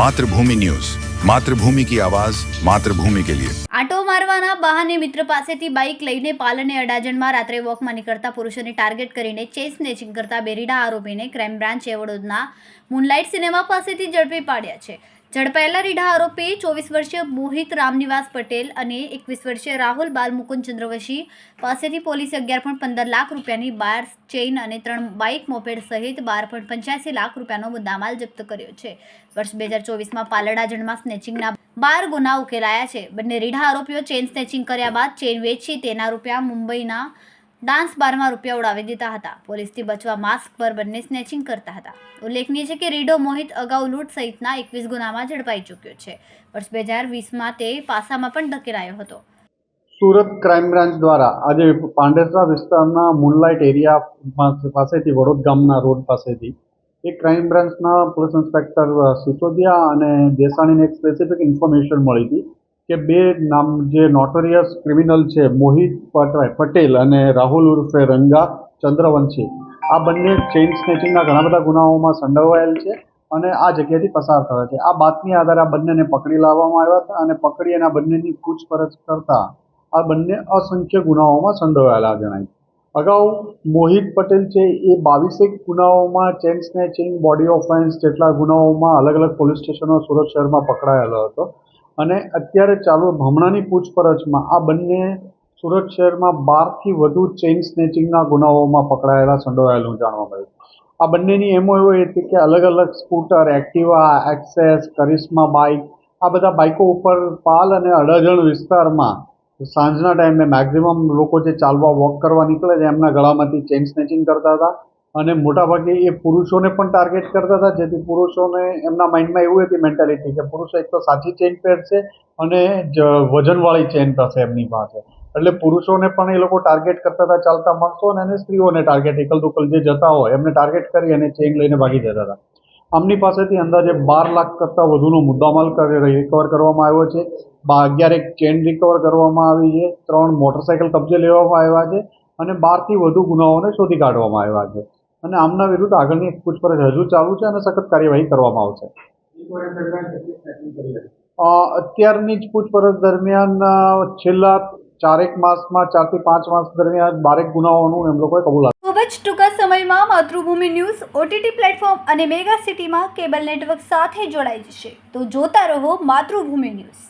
Mathrubhumi news. Mathrubhumi કી આવાજ, માતૃભૂમિ કે લિયે. આટો મારવાના બહાને મિત્ર પાસેથી બાઇક લઈને પાલને અડાજણમાં રાત્રે વોકમાં નીકળતા પુરુષોને ટાર્ગેટ કરીને ચેસ સ્નેચિંગ કરતા બેરીડા આરોપીને ક્રાઇમ બ્રાન્ચ વડોદના મૂનલાઇટ સિનેમા પાસેથી ઝડપી પાડ્યા છે. ઝડપાયેલા રીઢા આરોપી ચોવીસ વર્ષીય મોહિત રામનિવાસ પટેલ અને એકવીસ વર્ષીય રાહુલ બાલ મુકુંદ ચંદ્રવશી પાસેથી પોલીસે અગિયાર પોઈન્ટ પંદર લાખ રૂપિયાની બાર ચેઇન અને ત્રણ બાઇક મોપેડ સહિત બાર પોઈન્ટ પંચ્યાસી લાખ રૂપિયાનો મુદ્દામાલ જપ્ત કર્યો છે. વર્ષ બે હજાર ચોવીસમાં પાલડા જણમાં સ્નેચિંગના બાર ગુના ઉકેલાયા છે. બંને રીઢા આરોપીઓ ચેઇન સ્નેચિંગ કર્યા બાદ ચેઇન વેચી તેના રૂપિયા મુંબઈના ડાન્સ બારમાં રૂપિયા ઉડાવી દીધા હતા. પોલીસથી બચવા માસ્ક પર બંને સ્નેચિંગ કરતા હતા. ઉલ્લેખનીય છે કે રીડો મોહિત અગાઉ લૂંટ સહિતના એકવીસ ગુનામાં ઝડપાઈ ચૂક્યો છે. વર્ષ બે હજાર વીસમાં તે પાસામાં પણ ધકેલાયો હતો. સુરત ક્રાઇમ બ્રાન્ચ દ્વારા આજે પાંડેસરા વિસ્તારના મૂનલાઇટ એરિયા પાસે- પાસેથી વડોદ ગામના રોડ પાસેથી એક ક્રાઇમ બ્રાન્ચના પોલીસ ઇન્સ્પેક્ટર સિસોદિયા અને દેસાણીને એક સ્પેસિફિક ઇન્ફોર્મેશન મળી હતી. કે બે નામ જે નોટોરિયસ ક્રિમિનલ છે, મોહિત પટરાય પટેલ અને રાહુલ ઉર્ફે રંગા ચંદ્રવંશી. આ બંને ચેઇન સ્નેચિંગના ઘણા બધા ગુનાઓમાં સંડોવાયેલ છે અને આ જગ્યાએથી પસાર થયા છે. આ બાતમી આધારે આ બંનેને પકડી લાવવામાં આવ્યા હતા અને પકડી આ બંનેની પૂછપરછ કરતા આ બંને અસંખ્ય ગુનાઓમાં સંડોવાયેલા જણાય અગાઉ મોહિત પટેલ છે એ બાવીસેક ગુનાઓમાં ચેન સ્નેચિંગ બોડી ઓફેન્સ જેટલા ગુનાઓમાં અલગ અલગ પોલીસ સ્ટેશનો સુરત શહેરમાં પકડાયેલો હતો. અને અત્યારે ચાલુ હમણાંની પૂછપરછમાં આ બંને સુરત શહેરમાં બારથી વધુ ચેઇન સ્નેચિંગના ગુનાઓમાં પકડાયેલા સંડોવાયેલું જાણવા મળ્યું. આ બંનેની એમો એવો હતી કે અલગ અલગ scooter, Activa, Access, Karizma bike, આ બધા બાઇકો ઉપર પાલ અને અડજણ વિસ્તારમાં સાંજના ટાઈમે મેક્ઝિમમ લોકો જે ચાલવા વોક કરવા નીકળે છે, એમના ગળામાંથી ચેઇન સ્નેચિંગ કરતા હતા. અને મોટાભાગે એ પુરુષોને પણ ટાર્ગેટ કરતા હતા, જેથી પુરુષોને એમના માઇન્ડમાં એવું હતી મેન્ટાલિટી કે પુરુષો એક તો સાચી ચેન પહેરશે અને જ વજનવાળી ચેઇન થશે એમની પાસે. એટલે પુરુષોને પણ એ લોકો ટાર્ગેટ કરતા હતા, ચાલતા માણસો અને સ્ત્રીઓને ટાર્ગેટ એકલ દુકલ જે જતા હોય એમને ટાર્ગેટ કરી અને ચેન લઈને ભાગી જતા હતા. આમની પાસેથી અંદાજે બાર લાખ કરતાં વધુનો મુદ્દામાલ રિકવર કરવામાં આવ્યો છે. અગિયાર એક ચેન રિકવર કરવામાં આવી છે. ત્રણ મોટરસાઇકલ કબજે લેવામાં આવ્યા છે અને બારથી વધુ ગુનાઓને શોધી કાઢવામાં આવ્યા છે. અને આમના વિરુદ્ધ આગળની પૂછપરછ હજુ ચાલુ છે અને સખત કાર્યવાહી કરવામાં આવશે. અત્યારની જ પૂછપરછ દરમિયાન છેલ્લા ચારેક માસમાં, ચારથી પાંચ માસ દરમિયાન બારેક ગુનાઓનું એમ લોકોએ કબૂલાત ખૂબ જ ટૂંકા સમયમાં માતૃભૂમિ ન્યૂઝ ઓટીટી પ્લેટફોર્મ અને મેગા સિટીમાં કેબલ નેટવર્ક સાથે જોડાઈ જશે. તો જોતા રહો માતૃભૂમિ ન્યૂઝ.